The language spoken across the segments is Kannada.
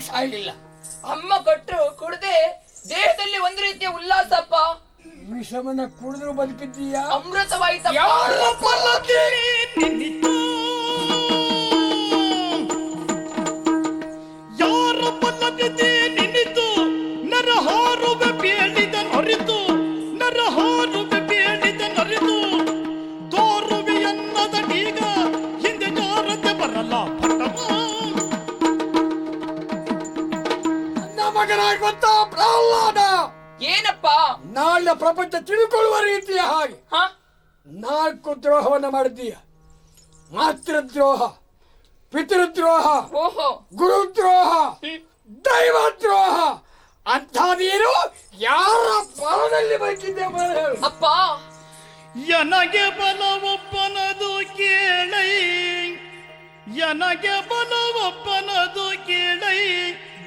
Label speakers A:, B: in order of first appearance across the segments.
A: ಯಾಕೆ ಸಾಯ್ಲಿಲ್ಲ
B: ಅಮ್ಮ ಕೊಟ್ಟರು ಕುಡ್ದೆ ದೇಹದಲ್ಲಿ ಒಂದು ರೀತಿಯ ಉಲ್ಲಾಸಪ್ಪ.
A: ವಿಷಮನ ಕುಡಿದ್ರು ಬದುಕಿದ್ದೀಯಾ?
B: ಅಮೃತವಾಯ್ತಪ್ಪ.
A: ನನ್ನ ಮಗನಾಗಿ ಪ್ರಹ್ಲಾದ!
B: ಏನಪ್ಪ?
A: ನಾಳಿನ ಪ್ರಪಂಚ ತಿಳ್ಕೊಳ್ಳುವ ರೀತಿಯ ಹಾಗೆ.
B: ಹ?
A: ನಾಲ್ಕು ದ್ರೋಹವನ್ನು ಮಾಡಿದ್ದೀಯ. ಮಾತೃದ್ರೋಹ ಪಿತೃದ್ರೋಹ
B: ಓಹೋ.
A: ಗುರುದ್ರೋಹ ದೈವದ್ರೋಹ ಅಂತ ನೀನು ಯಾರ ಬಲದಲ್ಲಿ ಬದುಕಿದ್ದೆ
B: ಅಪ್ಪ!
C: ಯನಗೆ ಬಲವೊಪ್ಪನದು ಕೇಳೈ ಬಲ ಬಲವೊಪ್ಪನದು ಕೇಳೈ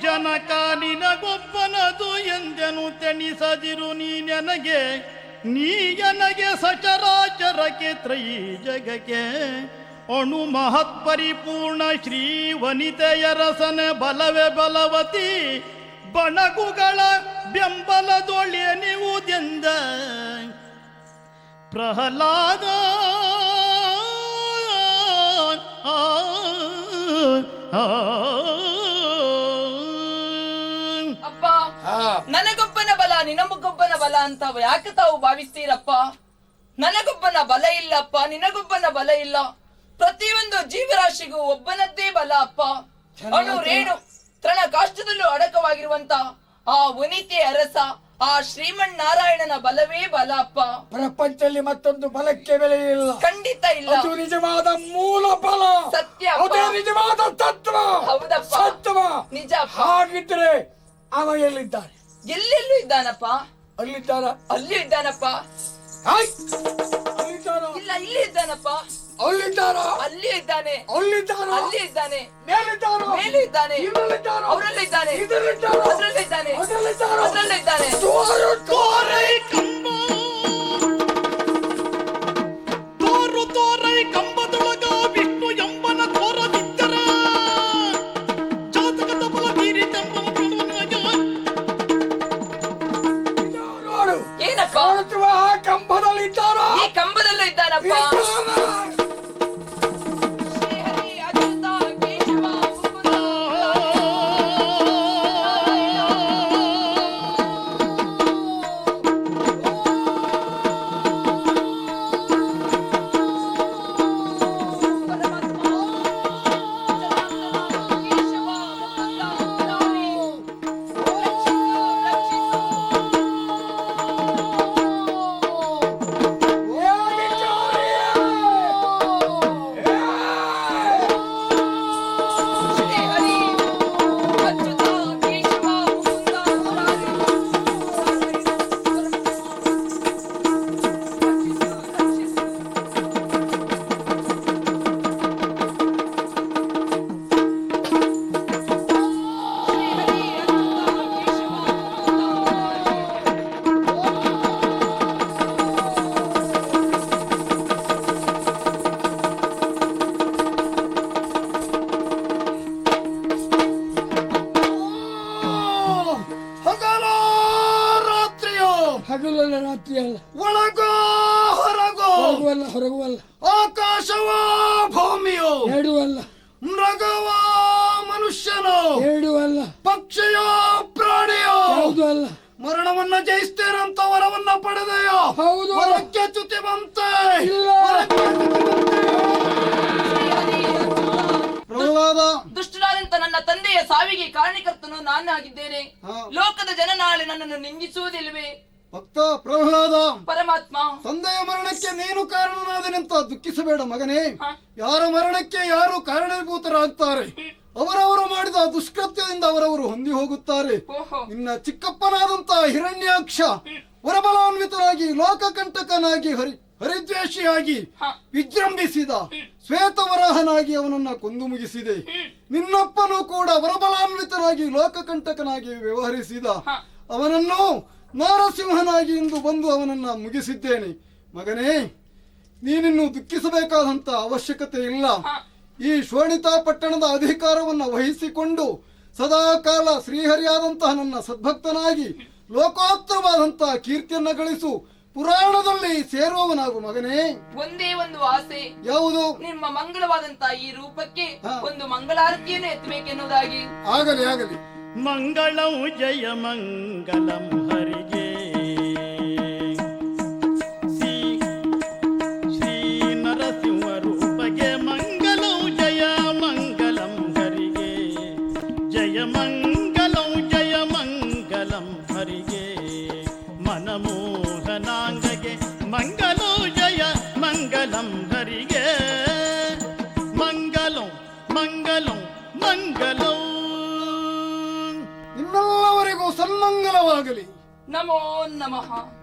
C: ಜನಕ ನಿನಗೊಬ್ಬನದು ಎಂದೆನು ತೆಣಿಸದಿರು ನೀ ನನಗೆ ನೀ ನನಗೆ ಸಚರಾಚರಕ್ಕೆ ತ್ರಯಿ ಜಗಕ್ಕೆ ಅಣು ಮಹತ್ ಪರಿಪೂರ್ಣ ಶ್ರೀ ವನಿತೆಯರಸನ ಬಲವೇ ಬಲವತಿ ಬಣಗುಗಳ ಬೆಂಬಲದೊಳೆ ನೀವುದೆಂದ ಪ್ರಹ್ಲಾದ ಆ,
B: ನನಗೊಬ್ಬನ ಬಲ ನಿನಗೊಬ್ಬನ ಬಲ ಅಂತ ಯಾಕೆ ತಾವು ಭಾವಿಸ್ತೀರಪ್ಪ? ನನಗೊಬ್ಬನ ಬಲ ಇಲ್ಲಪ್ಪ ನಿನಗೊಬ್ಬನ ಬಲ ಇಲ್ಲ. ಪ್ರತಿಯೊಂದು ಜೀವರಾಶಿಗೂ ಒಬ್ಬನದ್ದೇ ಬಲ ಅಪ್ಪ. ಅಣು ರೇಣು ತೃಣ ಕಾಷ್ಟದಲ್ಲೂ ಅಡಕವಾಗಿರುವಂತ ಆ ಉನಿತೆ ಅರಸ ಆ ಶ್ರೀಮನ್ ನಾರಾಯಣನ ಬಲವೇ ಬಲ ಅಪ್ಪ.
A: ಪ್ರಪಂಚದಲ್ಲಿ ಮತ್ತೊಂದು ಬಲಕ್ಕೆ ಬೆಲೆ ಇಲ್ಲ
B: ಖಂಡಿತ ಇಲ್ಲ.
A: ಅದು ನಿಜವಾದ ಮೂಲ ಬಲ.
B: ಸತ್ಯ
A: ನಿಜವಾದ ತತ್ವ.
B: ಹೌದಪ್ಪ.
A: ಸತ್ವ.
B: ನಿಜ
A: ಹಾಗಿದ್ರೆ ಅವ ಎಲ್ಲಿದ್ದಾನೆ
B: ಎಲ್ಲೆಲ್ಲೂ ಇದ್ದಾನಪ್ಪ?
A: ಅಲ್ಲಿದ್ದಾನ?
B: ಅಲ್ಲಿ ಇದ್ದಾನಪ್ಪ.
A: ಹಾಯ್! ಅಲ್ಲಿದ್ದಾನ?
B: ಇಲ್ಲ ಇಲ್ಲಿ ಇದ್ದಾನಪ್ಪ.
A: ಅಲ್ಲಿದ್ದಾನ?
B: ಅಲ್ಲಿ ಇದ್ದಾನೆ.
A: ಅಲ್ಲಿದ್ದಾನ?
B: ಅಲ್ಲಿ ಇದ್ದಾನೆ.
A: ಮೇಲಿದ್ದಾನ?
B: ಮೇಲೆ ಇದ್ದಾನೆ.
A: ಇದರಲ್ಲಿದ್ದಾನ?
B: ಅದರಲ್ಲಿ ಇದ್ದಾನೆ.
A: ಅದರಲ್ಲಿ
B: ಅದ್ರಲ್ಲೂ ಇದ್ದಾನೆ. ಅದರಲ್ಲಿದ್ದಾನ? ಕಂಬದಲ್ಲೂ ಇದ್ದಾನಪ್ಪ
A: ಹಗಲಲ್ಲ ರಾತ್ರಿ ಅಲ್ಲ
C: ಒಳಗೋ ಹೊರಗೋ.
A: ಹೊರಗುವಲ್ಲ ಹೊರಗುವಲ್ಲ.
C: ಆಕಾಶವೋ ಭೂಮಿಯೋ.
A: ಹೇಳುವಲ್ಲ
C: ಮೃಗವೋ ಮನುಷ್ಯನೋ.
A: ಹೇಳುವಲ್ಲ
C: ಪಕ್ಷಿಯೋ ಪ್ರಾಣಿಯೋ.
A: ಹೌದು ಅಲ್ಲ
C: ಮರಣವನ್ನ ಜಯಿಸ್ತೇನಂತ ವರವನ್ನ ಪಡೆದೆಯೋ.
A: ಹೌದು.
C: ಹೊರಕ್ಕೆ ಚ್ಯುತಿ ಬಂತೆ. ಪ್ರಹ್ಲಾದ.
B: ದುಷ್ಟನಾದಂತ ನನ್ನ ತಂದೆಯ ಸಾವಿಗೆ ಕಾರಣಕರ್ತನು
C: ನಾನಾಗಿದ್ದೇನೆ
B: ಲೋಕದ ಜನ ನಾಳೆ ನನ್ನನ್ನು ನಿಂದಿಸುವುದಿಲ್ವೇ
C: ಭಕ್ತ ಪ್ರಹ್ಲಾದ
B: ಪರಮಾತ್ಮ.
C: ತಂದೆಯ ಮರಣಕ್ಕೆ ನೀನು ಕಾರಣನಾದನೆಂತ ದುಃಖಿಸಬೇಡ ಮಗನೇ. ಯಾರ ಮರಣಕ್ಕೆ ಯಾರು ಕಾರಣೀಭೂತರಾಗ್ತಾರೆ ಅವರವರು ಮಾಡಿದ ದುಷ್ಕೃತ್ಯದಿಂದ ಅವರವರು ಹೊಂದಿ ಹೋಗುತ್ತಾರೆ. ನಿನ್ನ ಚಿಕ್ಕಪ್ಪನಾದಂತ ಹಿರಣ್ಯಾಕ್ಷ ವರಬಲಾನ್ವಿತನಾಗಿ ಲೋಕಕಂಟಕನಾಗಿ ಹರಿ ಹರಿದ್ವೇಷಿಯಾಗಿ
B: ವಿಜೃಂಭಿಸಿದ
C: ವಿಜೃಂಭಿಸಿದ ಶ್ವೇತವರಾಹನಾಗಿ ಅವನನ್ನ ಕೊಂದು ಮುಗಿಸಿದೆ. ನಿನ್ನಪ್ಪನೂ ಕೂಡ ವರಬಲಾನ್ವಿತನಾಗಿ ಲೋಕಕಂಟಕನಾಗಿ ವ್ಯವಹರಿಸಿದ ಅವನನ್ನು ನಾರಸಿಂಹನಾಗಿ ಇಂದು ಬಂದು ಅವನನ್ನು ಮುಗಿಸಿದ್ದೇನೆ. ಮಗನೇ ನೀನಿನ್ನು ದುಃಖಿಸಬೇಕಾದಂತ ಅವಶ್ಯಕತೆ ಇಲ್ಲ. ಈ ಶೋಣಿತಾ ಪಟ್ಟಣದ ಅಧಿಕಾರವನ್ನು ವಹಿಸಿಕೊಂಡು ಸದಾ ಕಾಲ ಶ್ರೀಹರಿಯಾದಂತಹ ನನ್ನ ಸದ್ಭಕ್ತನಾಗಿ ಲೋಕೋತ್ತರವಾದಂತಹ ಕೀರ್ತಿಯನ್ನ ಗಳಿಸು ಪುರಾಣದಲ್ಲಿ ಸೇರುವವನಾಗು ಮಗನೇ.
B: ಒಂದೇ ಒಂದು ಆಸೆ.
C: ಯಾವುದು?
B: ನಿಮ್ಮ ಮಂಗಳವಾದಂತ ಈ ರೂಪಕ್ಕೆ ಒಂದು ಮಂಗಳಾರತಿಯನ್ನು ಎತ್ತಬೇಕೆನ್ನುವುದಾಗಿ.
C: ಆಗಲಿ ಆಗಲಿ.
D: ಮಂಗಳಂ ಜಯ ಮಂಗಲಂ. ಮಂಗಲಂ ಹರಿಗೆ ಮನಮೋಹನಾಂಗಗೆ ಮಂಗಲೋ ಜಯ ಮಂಗಲಂ ಹರಿಗೆ ಮಂಗಲಂ ಮಂಗಲೋ ಮಂಗಲಂ.
C: ನಿಮ್ಮೆಲ್ಲವರಿಗೂ ಸನ್ಮಂಗಲವಾಗಲಿ.
B: ನಮೋ ನಮಃ.